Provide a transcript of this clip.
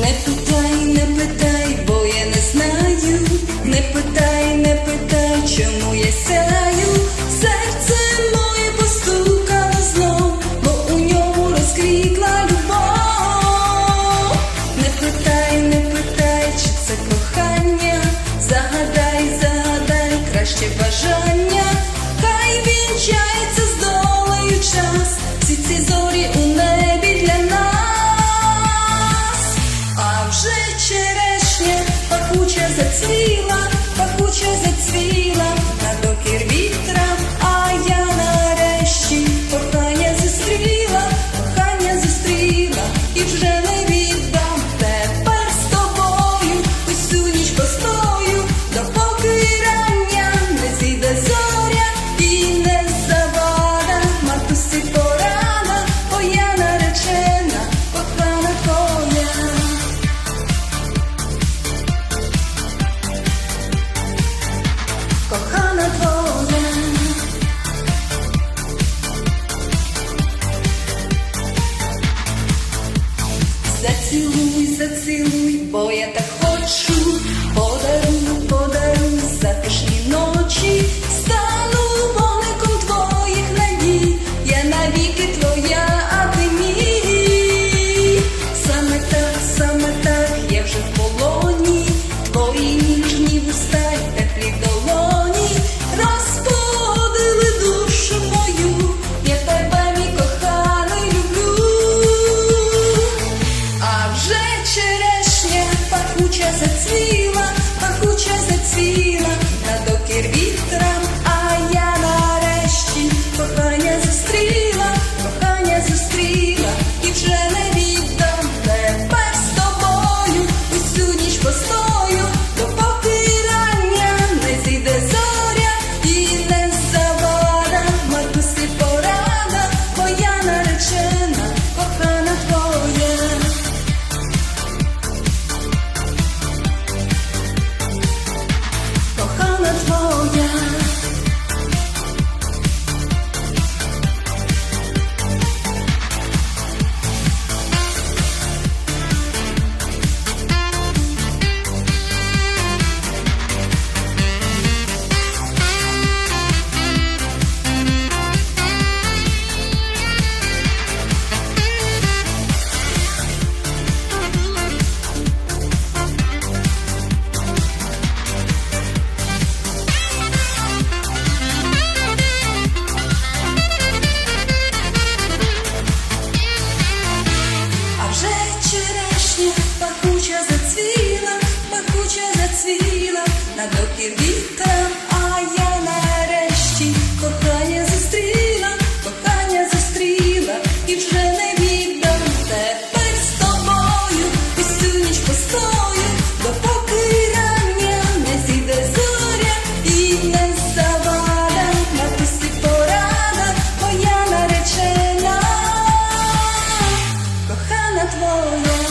Не питай, не питай, бо я не знаю, не питай, не питай, чому. черешня, пахуча зацвіла, пахуча зацвіла, на докір вітра. Поцілуй, зацілуй, бо я так хочу, подаруй, подаруй, затишні ночі, стану вогником твоїх надій, я навіки твоя. на доки вітрам, а я нарешті кохання зустріла, кохання зустріла і вже не віддам тепер з тобою, пісюнічко стою, допоки рання не зійде зоря і не завада на пусті порада, моя наречена, кохана твоя.